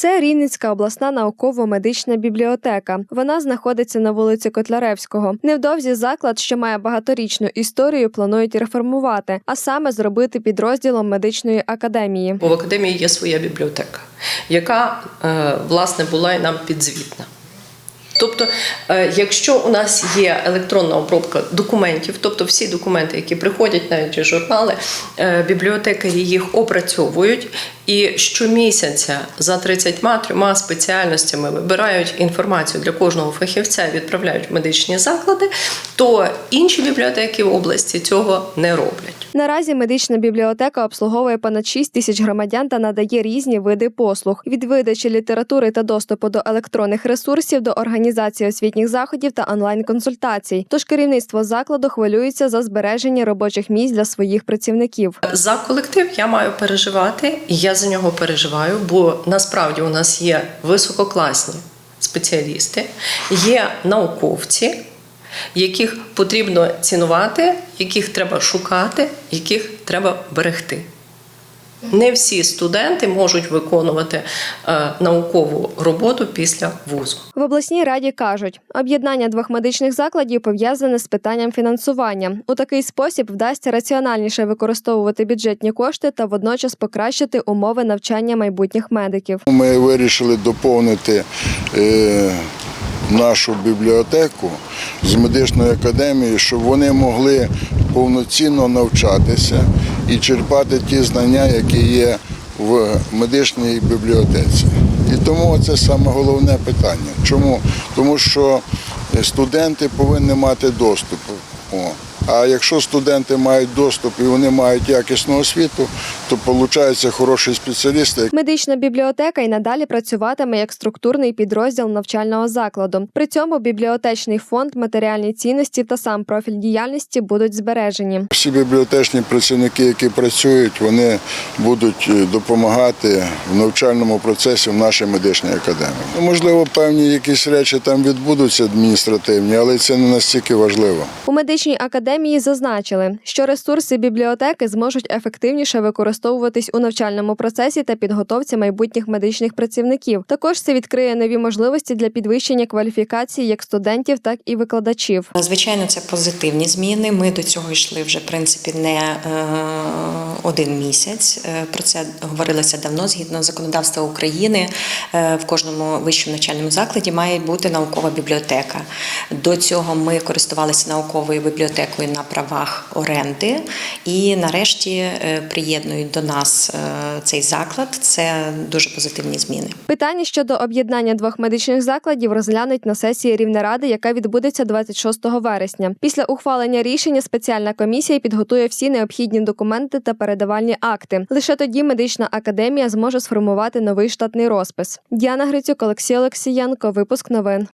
Це Рівненська обласна науково-медична бібліотека. Вона знаходиться на вулиці Котляревського. Невдовзі заклад, що має багаторічну історію, планують реформувати, а саме зробити підрозділом медичної академії. В академії є своя бібліотека, яка е, власне була і нам підзвітна. Тобто, е, якщо у нас є електронна обробка документів, тобто всі документи, які приходять, навіть журнали, е, бібліотекарі їх опрацьовують і щомісяця за 33 спеціальностями вибирають інформацію для кожного фахівця і відправляють в медичні заклади, то інші бібліотеки в області цього не роблять. Наразі медична бібліотека обслуговує понад 6 тисяч громадян та надає різні види послуг від видачі літератури та доступу до електронних ресурсів до організації освітніх заходів та онлайн-консультацій. Тож керівництво закладу хвилюється за збереження робочих місць для своїх працівників. За колектив я маю переживати, я за нього переживаю, бо насправді у нас є висококласні спеціалісти, є науковці, яких потрібно цінувати, яких треба шукати, яких треба берегти. Не всі студенти можуть виконувати е, наукову роботу після вузу. В обласній раді кажуть, об'єднання двох медичних закладів пов'язане з питанням фінансування. У такий спосіб вдасться раціональніше використовувати бюджетні кошти та водночас покращити умови навчання майбутніх медиків. Ми вирішили доповнити е, нашу бібліотеку з медичної академії, щоб вони могли повноцінно навчатися і черпати ті знання, які є в медичній бібліотеці. І тому це саме головне питання. Чому? Тому що студенти повинні мати доступ. О. А якщо студенти мають доступ і вони мають якісну освіту, то виходить хороші спеціалісти, Медична бібліотека й надалі працюватиме як структурний підрозділ навчального закладу. При цьому бібліотечний фонд, матеріальні цінності та сам профіль діяльності будуть збережені. Всі бібліотечні працівники, які працюють, вони будуть е, допомагати в навчальному процесі в нашій медичній академії. Ну, Можливо, певні якісь речі там відбудуться адміністративні, але це не настільки важливо. У медичній академії зазначили, що ресурси бібліотеки зможуть ефективніше використовуватись у навчальному процесі та підготовці майбутніх медичних працівників. Також це відкриє нові можливості для підвищення кваліфікації як студентів, так і викладачів. Звичайно, це позитивні зміни. Ми до цього йшли вже в принципі не е, один місяць. Е, Про це говорилося давно. Згідно законодавства України, е, в кожному вищому навчальному закладі має бути наукова бібліотека. До цього ми користувалися науковою бібліотекою на правах оренди, і нарешті е, приєднують до нас е, цей заклад. Це дуже позитивні зміни. Питання щодо об'єднання двох медичних закладів розглянуть на сесії Рівнеради, яка відбудеться 26 вересня. Після ухвалення рішення спеціальна комісія підготує всі необхідні документи та передавальні акти. Лише тоді медична академія зможе сформувати новий штатний розпис. Діана Грицюк, Олексій Олексієнко. Випуск новин.